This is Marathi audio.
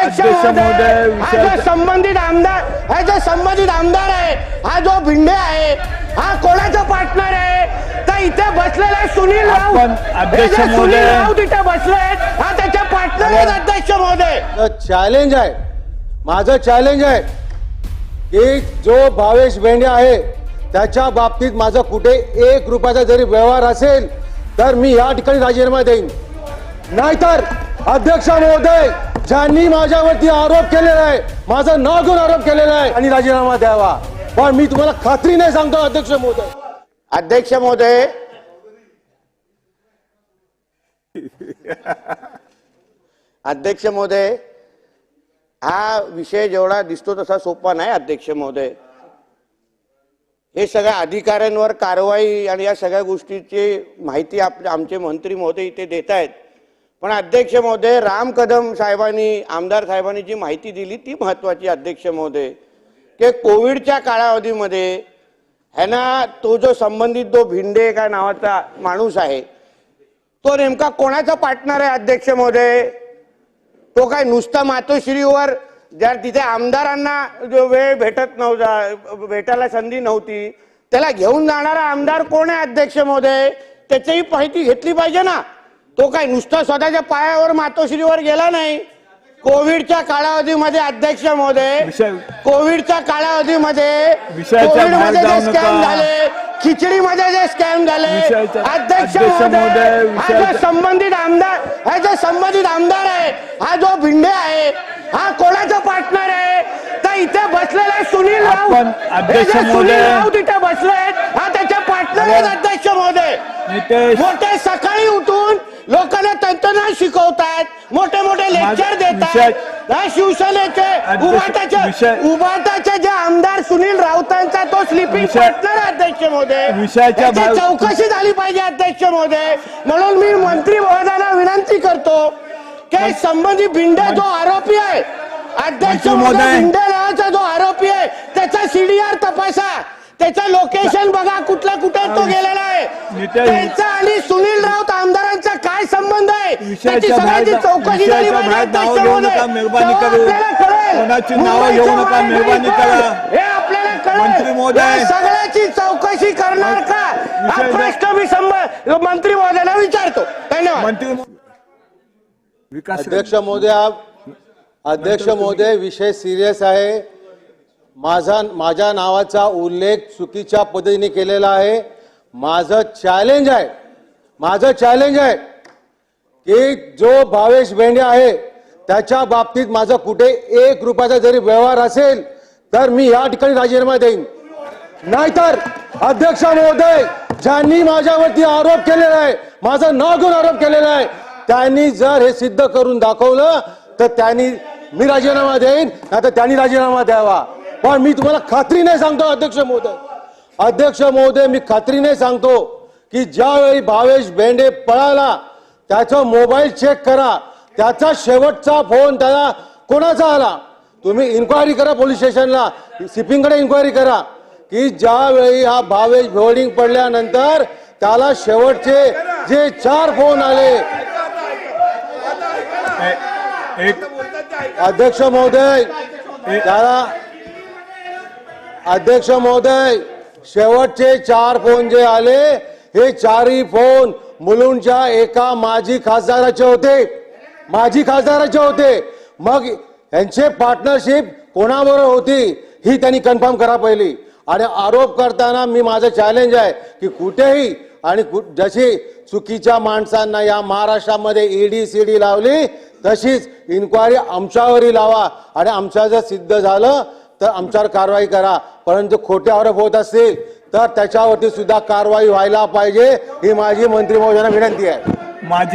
अध्यक्ष महोदय हा जो संबंधित आमदार हा जो संबंधित आमदार आहे हा जो भिंडे आहे हा कोणाचा पार्टनर आहे? तर इथे बसलेला आहे सुनील राऊत. आपण अध्यक्ष हे जे सुनील महोदय- राऊत इथे बसले आहेत हा त्याच्या पार्टनर आहेत अध्यक्ष महोदय. चॅलेंज आहे. माझं चॅलेंज आहे की जो भावेश बेंडे आहे त्याच्या बाबतीत माझं कुठे एक रुपयाचा जरी व्यवहार असेल तर मी या ठिकाणी राजीनामा देईन. नाहीतर अध्यक्ष महोदय ज्यांनी माझ्यावरती आरोप केलेला आहे माझा नाव आरोप केलेला आहे आणि राजीनामा द्यावा. पण मी तुम्हाला खात्री नाही सांगतो अध्यक्ष महोदय. अध्यक्ष महोदय. अध्यक्ष महोदय हा विषय जेवढा दिसतो तसा सोपा नाही अध्यक्ष महोदय. हे सगळ्या अधिकाऱ्यांवर कारवाई आणि या सगळ्या गोष्टीची माहिती आप आमचे मंत्री महोदय इथे देत आहेत पण अध्यक्ष महोदय राम कदम साहेबांनी आमदार साहेबांनी जी माहिती दिली ती महत्वाची अध्यक्ष महोदय. की कोविडच्या कालावधीमध्ये ह्यांना तो जो संबंधित जो भिंडे काय नावाचा माणूस आहे तो नेमका कोणाचा पार्टनर आहे अध्यक्ष महोदय? तो काय नुसता मातोश्रीवर ज्या तिथे आमदारांना जो वेळ भेटत नव्हता भेटायला संधी नव्हती त्याला घेऊन जाणारा आमदार कोण आहे अध्यक्ष महोदय? त्याचीही माहिती घेतली पाहिजे ना. तो काय नुसता स्वतःच्या पायावर मातोश्रीवर गेला नाही? कोविडच्या कालावधीमध्ये अध्यक्ष महोदय कोविडच्या कालावधीमध्ये कोविडमध्ये जे स्कॅम. झाले खिचडीमध्ये जे स्कॅम झाले अध्यक्ष महोदय हा जो संबंधित आमदार हा जो संबंधित आमदार आहे हा जो भिंडे आहे हा कोणाचा पार्टनर आहे? तर इथे बसलेला सुनील राऊत. हे सुनील राऊत इथे बसले आहेत हा त्याच्या पार्टनर आहेत अध्यक्ष महोदय. मोठे सकाळी उठून लोकांना तंत्रज्ञान शिकवतात मोठे मोठे लेक्चर देतात हा शिवसेनेचे उभाटाचे उभाटाचे जे आमदार सुनील राऊतांचा तो स्लिपिंग पार्टनर अध्यक्ष भाग- चौकशी झाली पाहिजे अध्यक्ष महोदय म्हणून मी मंत्री महोदयांना विनंती करतो की संबंधित भिंडे जो आरोपी आहे अध्यक्ष महोदय भिंडे नावाचा जो आरोपी आहे त्याचा सीडीआर तपासा. त्याचं लोकेशन बघा कुठला कुठे तो गेलेला आहे. त्यांचा आणि सुनील राऊत आमदारांचा काय संबंध आहे त्याची विषयाच्या बाहेर- विषयाच्या बाहेर अध्यक्ष नावं घेऊ महोदय. नका, मेहरबानी करू. कोणाची नावं घेऊ नका, मेहरबानी करा. हे मंत्री महोदय. सगळ्याची चौकशी करणार का? हा प्रश्न मी मंत्री महोदयांना विचारतो. धन्यवाद. मंत्री विकास अध्यक्ष महोदय आप- अध्यक्ष महोदय. विषय सिरियस आहे. माझा माझ्या नावाचा उल्लेख चुकीच्या पद्धतीने केलेला आहे. माझं चॅलेंज आहे. माझं चॅलेंज आहे. की जो भावेश बेंडे आहे त्याच्या बाबतीत माझं कुठे एक रुपयाचा जरी व्यवहार असेल तर मी या ठिकाणी राजीनामा देईन. नाहीतर अध्यक्ष महोदय ज्यांनी माझ्यावरती आरोप केलेला आहे माझं नाव घेऊन आरोप केलेला आहे त्यांनी जर हे सिद्ध करून दाखवलं तर त्यांनी मी राजीनामा देईन नाही तर त्यांनी राजीनामा द्यावा. पण मी तुम्हाला खात्रीने सांगतो अध्यक्ष महोदय. अध्यक्ष महोदय मी खात्रीने सांगतो की ज्यावेळी भावेश बेंडे पळाला त्याचा मोबाईल चेक करा. त्याचा शेवटचा फोन त्याला कोणाचा आला? तुम्ही इन्क्वायरी करा पोलीस स्टेशनला. सिपिंगकडे इन्क्वायरी करा. की ज्यावेळी हा भावेश होर्डिंग पडल्यानंतर त्याला शेवटचे जे चार फोन आले. अध्यक्ष महोदय त्याला अध्यक्ष महोदय शेवटचे चार फोन जे आले हे चारही फोन मुलुंडच्या एका माजी खासदाराचे होते. माजी खासदाराचे होते. मग यांचे पार्टनरशिप कोणाबरोबर होती ही त्यांनी कन्फर्म करा पहिली. आणि आरोप करताना मी माझं चॅलेंज आहे की कुठेही आणि जशी चुकीच्या माणसांना या महाराष्ट्रामध्ये ईडी सीडी लावली तशीच इन्क्वायरी आमच्यावरही लावा. आणि आमच्या जर सिद्ध झालं तर आमच्यावर कारवाई करा. परंतु खोटे आरोप होत असतील तर त्याच्यावरती सुद्धा कारवाई व्हायला पाहिजे ही माझी मंत्री महोदयांना विनंती आहे. माझी